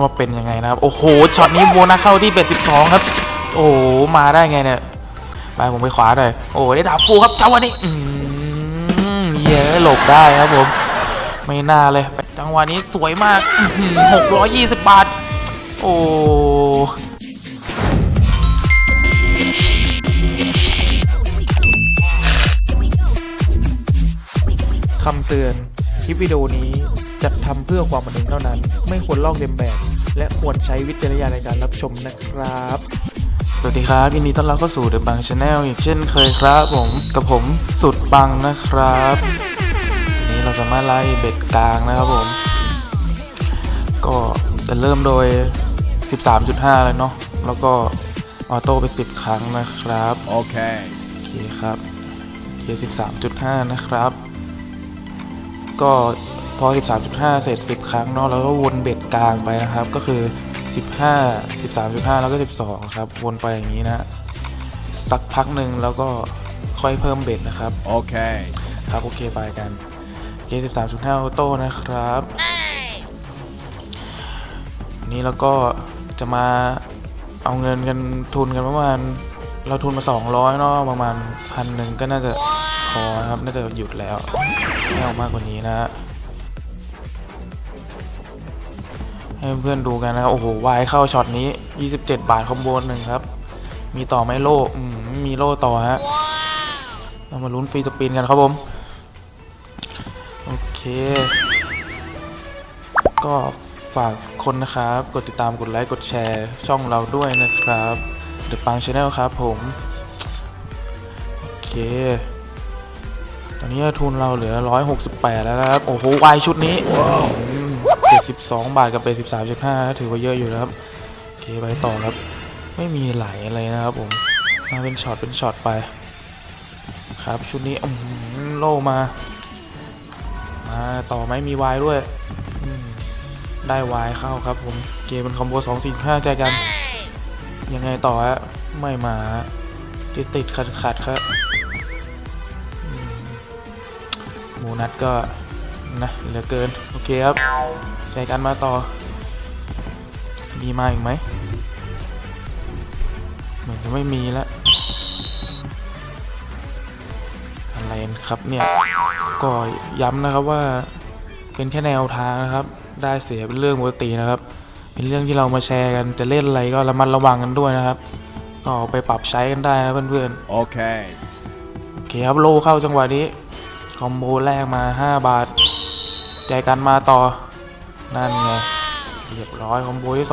ว่าเป็นยังไงนะครับ โอ้โหช็อตนี้โบนัสเข้าที่เบ็ดสิบสองครับ โอ้โหมาได้ไงเนี่ยไปผมไปขวาหน่อยโอ้ได้ดาบฟูครับจังหวะนี้อืมเย้หลบได้ครับผม ไม่น่าเลยจังหวะนี้สวยมากหกร้อยยี่สิบบาท โอ้คำเตือน คลิปวิดีโอนี้ จัดทำเพื่อความบันเทิงเท่านั้น ไม่ควรลอกเลียนแบบ และควรใช้วิจารณญาณในการรับชมนะครับ สวัสดีครับยินดีต้อนรับเข้าสู่ The Bang Channel อีกเช่นเคยครับผมกับผมสุดปังนะครับวันนี้เราจะมาไล่เบ็ดกลางนะครับผม ก็จะเริ่มโดย 13.5 เลยเนาะแล้วก็ออโต้ไป 10 ครั้งนะครับ Okay. โอเคครับโอเค13.5 นะครับ ก็ พอ 13.5 เสร็จ 10 ครั้งเนาะแล้วก็วนเบ็ดกลางไปนะครับ ก็คือ 15 13.5 แล้วก็ 12 ครับ วนไปอย่างนี้นะ สักพักหนึ่งแล้วก็ค่อยเพิ่มเบ็ดนะครับ Okay. ครับ โอเคไปกันโอเค13.5ออโต้นะครับวันนี้เราก็จะมาเอาเงินกันทุนกันประมาณเราทุนมา 200เนาะประมาณพันหนึ่งก็น่าจะพอนะครับ น่าจะหยุดแล้วไม่เอามากกว่านี้นะ ให้เพื่อนๆดูกันนะโอ้โหวายเข้าช็อตนี้ 27 บาทคอมโบหนึ่งครับ มีต่อไหมโล่อืมมีโล่ต่อฮะเรามาลุ้นฟรีสปินกันครับผม โอเค ก็ฝากคนนะครับ กดติดตามกดไลค์กดแชร์ช่องเราด้วยนะครับ The Pang Channel ครับผม โอเค ตอนนี้ทุนเราเหลือ 168 แล้วนะครับ โอ้โหวายชุดนี้ 72 บาทกับไป13.5 ถือว่าเยอะอยู่นะครับโอเคไปต่อครับ ไม่มีไหลอะไรนะครับผมมาเป็นช็อตเป็นช็อตไป ครับชุดนี้อื้อหือโล่มา มาต่อไหมมีวายด้วย ได้วายเข้าครับผม เกมเป็นคอมโบสองสี่ห้าใจกัน ยังไงต่อฮะไม่มาติดติดขัดขัดครับมโบนัสก็ นะเหลือเกิน โอเคครับใจกันมาต่อ มีมาอีกไหมเหมือนจะไม่มีแล้วอะไรครับเนี่ยก็ย้ำนะครับว่าเป็นแค่แนวทางนะครับ ได้เสียเป็นเรื่องปกตินะครับ เป็นเรื่องที่เรามาแชร์กันจะเล่นอะไรก็ระมัดระวังกันด้วยนะครับก็เอาไปปรับใช้กันได้ครับเพื่อน Okay. ๆโอเคครับโลเข้าจังหวะนี้คอมโบแรกมา 5 บาท ใจกันมาต่อ นั่นไง เรียบร้อยคอมโบที่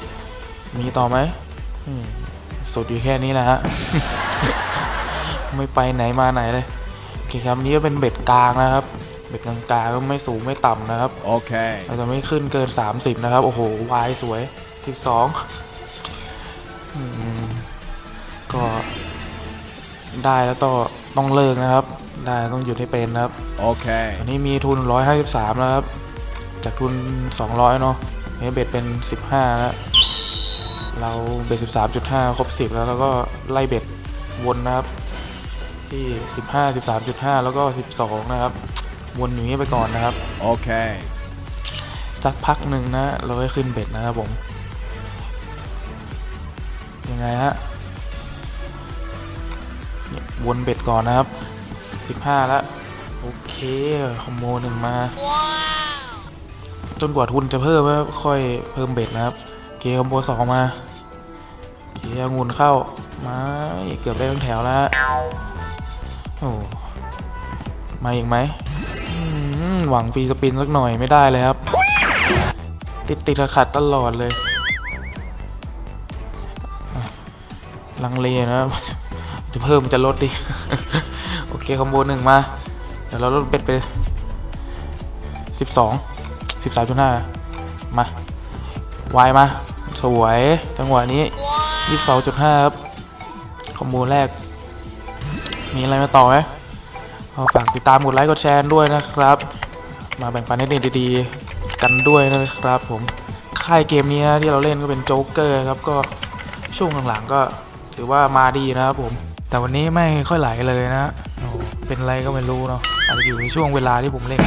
2มีต่อไหมอืมสุดอยู่แค่นี้แหละฮะ ไม่ไปไหนมาไหนเลย โอเคครับนี่ก็เป็นเบ็ดกลางนะครับ เบ็ดกลางๆก็ไม่สูงไม่ต่ำนะครับ Okay. เราจะไม่ขึ้นเกิน 30 นะครับ โอ้โห วายสวย 12อืมก็ได้แล้วก็ ต้องเลิกนะครับ ได้ต้องหยุดให้เป็นนะครับ Okay. ตอนนี้มีทุน 153 แล้วครับ จากทุน 200 เนาะนี่เบ็ดเป็น 15 แล้ว เราเบ็ด 13.5 ครบ 10 แล้วแล้วก็ไล่เบ็ดวนนะครับ ที่ 15 13.5 แล้วก็ 12 นะครับ วนอย่างนี้ไปก่อนนะครับ Okay. สักพักหนึ่งนะ เราก็ขึ้นเบ็ดนะครับผม ยังไงฮะเนี่ย วนเบ็ดก่อนนะครับ 15 แล้ว โอเค คอมโบหนึ่งมา จนกว่าทุนจะเพิ่มก็ค่อยเพิ่มเบ็ดนะครับโอเคคอมโบสองมาโอเคองุนเข้ามาเกือบได้ทั้งแถวแล้วโอ้มาอีกไหมหวังฟรีสปินสักหน่อยไม่ได้เลยครับ ติดติดขัดตลอดเลย ลังเลนะครับ จะเพิ่มจะลดดิ โอเคคอมโบหนึ่งมา เดี๋ยวเราลดเบ็ดไปสิบสองสิบสามจุดห้ามาวายมา สวยจังหวะนี้ยี่สิบสองจุดห้าครับ คอมโบแรก มีอะไรมาต่อไหมก็ฝากติดตามกดไลค์กดแชร์ด้วยนะครับ มาแบ่งปันให้เด็ดดีๆ กันด้วยนะครับผม ค่ายเกมนี้นะที่เราเล่นก็เป็นโจ๊กเกอร์ครับก็ช่วงหลังๆก็ถือว่ามาดีนะครับผม แต่วันนี้ไม่ค่อยไหลเลยนะโอ้โหเป็นอะไรก็ไม่รู้เนาะอาจจะอยู่ในช่วงเวลาที่ผมเล่น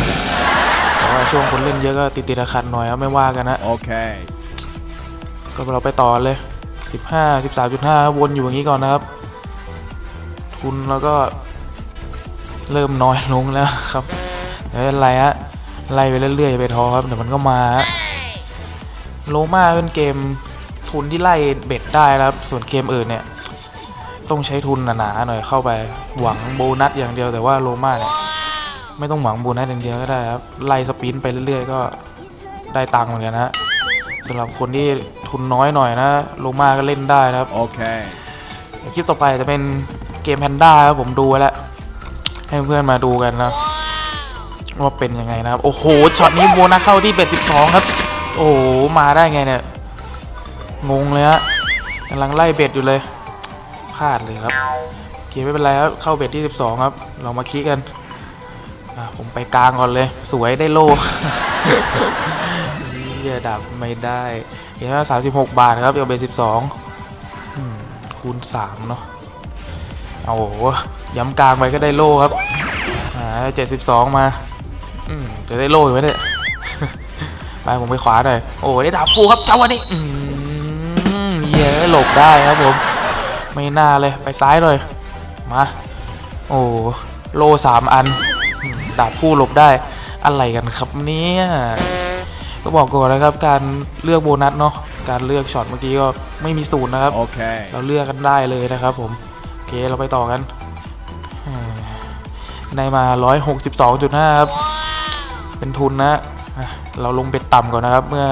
แต่ว่าช่วงคนเล่นเยอะก็ติดติดๆขัดๆหน่อยครับไม่ว่ากันนะ Okay. ก็เราไปต่อเลย 15 13.5 วนอยู่อย่างนี้ก่อนนะครับ ทุนแล้วก็เริ่มน้อยลงแล้วครับไม่เป็นไรฮะไล่ไปเรื่อยๆอย่าไปท้อครับเดี๋ยวมันก็มาฮะโลมาเป็นเกมทุนที่ไล่เบ็ดได้นะครับ ส่วนเกมอื่นเนี่ย ต้องใช้ทุนหนาๆหน่อยเข้าไปหวังโบนัสอย่างเดียวแต่ว่าโลมาเนี่ยไม่ต้องหวังโบนัสอย่างเดียวก็ได้ครับไล่สปินไปเรื่อยๆ ก็ได้ตังค์เหมือนกันนะสำหรับคนที่ทุนน้อยหน่อยนะโลมาก็เล่นได้นะครับ Okay. คลิปต่อไปจะเป็นเกมแพนด้าครับผมดูไว้แล้ว ให้เพื่อนมาดูกันนะว่าเป็นยังไงนะครับ โอ้โหช็อตนี้โบนัสเข้าที่เบ็ดสิบสองครับ โอ้โหมาได้ไงเนี่ยงงเลยฮะกำลังไล่เบ็ดอยู่เลยพลาดเลยครับโอเคไม่เป็นไรครับเข้าเบ็ดที่ 12 ครับ เรามาคิดกันผมไปกลางก่อนเลย สวยได้โล่เฮียดับไม่ได้เห็นว่า36บาทครับเดี๋ยวเบ็ด12อืมคูณสามเนาะเอาโอ้โหย้ำกลางไปก็ได้โล่ครับอ่าเจ็ดสิบสองมาอืมจะได้โล่อยู่ไหมเนี่ยไปผมไปขวาหน่อยโอ้ได้ดาบฟูครับเจ้าวันนี้อืมเหี้หลบได้ครับผม ไม่น่าเลยไปซ้ายหน่อยมาโอ้โล่สามอันอืมดาบคู่หลบได้อะไรกันครับเนี่ยก็บอกก่อนนะครับการเลือกโบนัสเนาะการเลือกช็อตเมื่อกี้ก็ไม่มีศูนย์นะครับ Okay. เราเลือกกันได้เลยนะครับผมโอเคเราไปต่อกันอืมได้มา 162.5 ครับ เป็นทุนนะอะเราลงเบ็ดต่ำก่อนนะครับ เมื่อ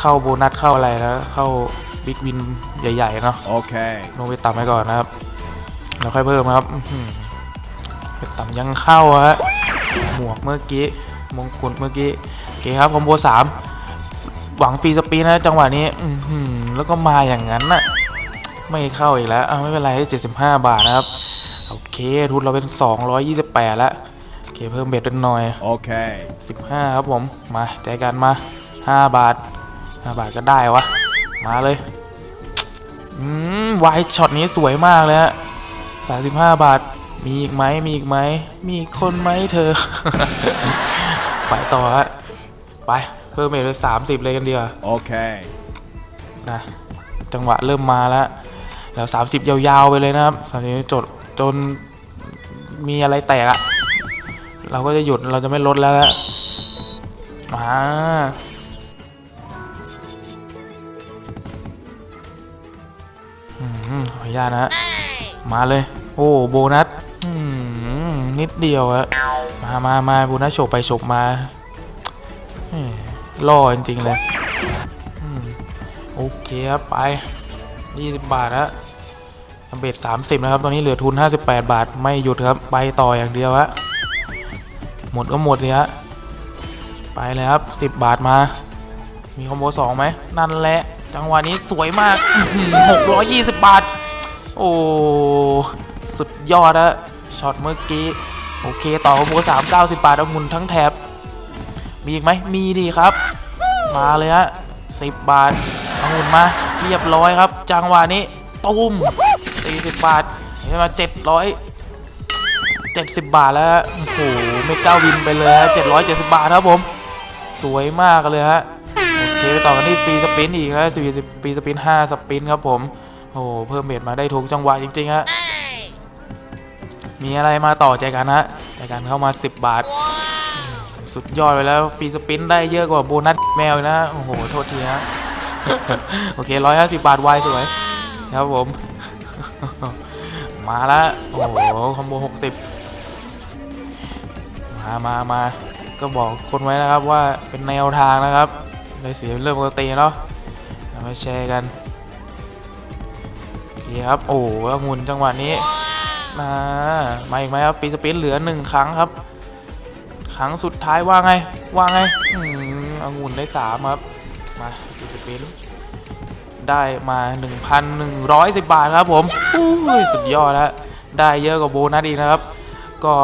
เข้าโบนัสเข้าอะไรนะ เข้า บิ๊กวินใหญ่ๆเนาะ Okay. ลงเบ็ดต่ำไปก่อนนะครับแล้วค่อยเพิ่มนะครับอื้อหือเบ็ดต่ำยังเข้าฮะหมวกเมื่อกี้มงกุฎเมื่อกี้โอเคครับคอมโบสามหวังฟรีสปีดนะจังหวะนี้อื้อหือแล้วก็มาอย่างนั้นน่ะไม่เข้าอีกแล้วอ้าวไม่เป็นไร75 บาทนะครับ โอเค ทุนเราเป็น 228 แล้วโอเคเพิ่มเบ็ดเป็นหน่อย Okay. 15 ครับผม มาใจกันมา 5 บาท 5 บาทก็ได้วะ มาเลย อืมวายช็อตนี้สวยมากเลยฮะ35บาท มีอีกไหมมีอีกไหม มีอีกคนไหมเธอ ไปต่อฮะ ไป เพิ่มเบ็ดเป็น30เลยกันเดียวา Okay. นะ จังหวะเริ่มมาแล้ว แล้ว30ยาวๆไปเลยนะครับสามสิบจดจนมีอะไรแตกอะเราก็จะหยุดเราจะไม่ลดแล้วละมา ญาตนะฮะมาเลย โอ้โบนัสอืมนิดเดียวอะมามามาโบนัสโฉบไปโฉบมาอืมล่อจริงๆเลยโอเคครับไป 20 บาทแล้วเบ็ด30 นะครับ ตอนนี้เหลือทุน 58 บาทไม่หยุดครับ ไปต่ออย่างเดียวฮะหมดก็หมดเลยฮะไปเลยครับ 10 บาทมา มีคอมโบ2ไหมนั่นแหละ จังหวะนี้สวยมากอื้อหือ620 บาท โอ้สุดยอดอะช็อตเมื่อกี้ โอเค ต่อคอมโบ3 90บาทเอาหมุนทั้งแถบมีอีกไหมมีดีครับ มาเลยฮะ10บบาทเอาหุ่นมาเรียบร้อยครับ จังหวะนี้ตุ้ม40บบาทเห็นไหม700 70บาทแล้วฮะโอ้โหไม่ก้าววินไปเลยฮะ770บาทครับผม สวยมากเลยฮะโอเคไปต่อกันที่ฟรีสปินอีกนะ40ฟรีสปิน5สปินครับผม โอ้โหเพิ่มเบ็ดมาได้ถูกจังหวะจริงๆฮะมีอะไรมาต่อใจกันฮะใจกันเข้ามา 10 บาท สุดยอดไปแล้วฟรีสปินได้เยอะกว่าโบนัสแมวอีกนะโอ้โหโทษทีฮะโอเคร้อยห้าสิบบาทวายสวยครับผม มาแล้วโอ้โหคอมโบหกสิบมามามาก็บอกคนไว้นะครับว่าเป็นแนวทางนะครับในเสียงเรื่องปกติเนาะเอามาแชร์กัน โอเคครับ โอ้โหองุ่นจังหวะนี้นะมาอีกไหมครับฟรีสปินเหลือหนึ่งครั้งครับ ครั้งสุดท้ายว่าไง ว่าไงอืมองุ่นได้สามครับ มาฟรีสปินได้มา 1,110 บาทครับผมอุ้ยสุดยอดแล้วได้เยอะกว่าโบนัสอีกนะครับ ก็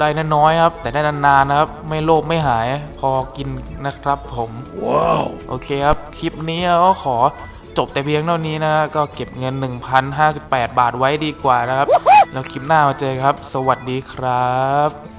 ได้น้อยๆครับ แต่ได้นานๆนะครับ ไม่โลภไม่หายพอกินนะครับผม Whoa. โอเคครับ คลิปนี้เราก็ขอ จบแต่เพียงเท่านี้นะก็เก็บเงิน 1,058 บาทไว้ดีกว่านะครับ แล้วคลิปหน้ามาเจอครับ สวัสดีครับ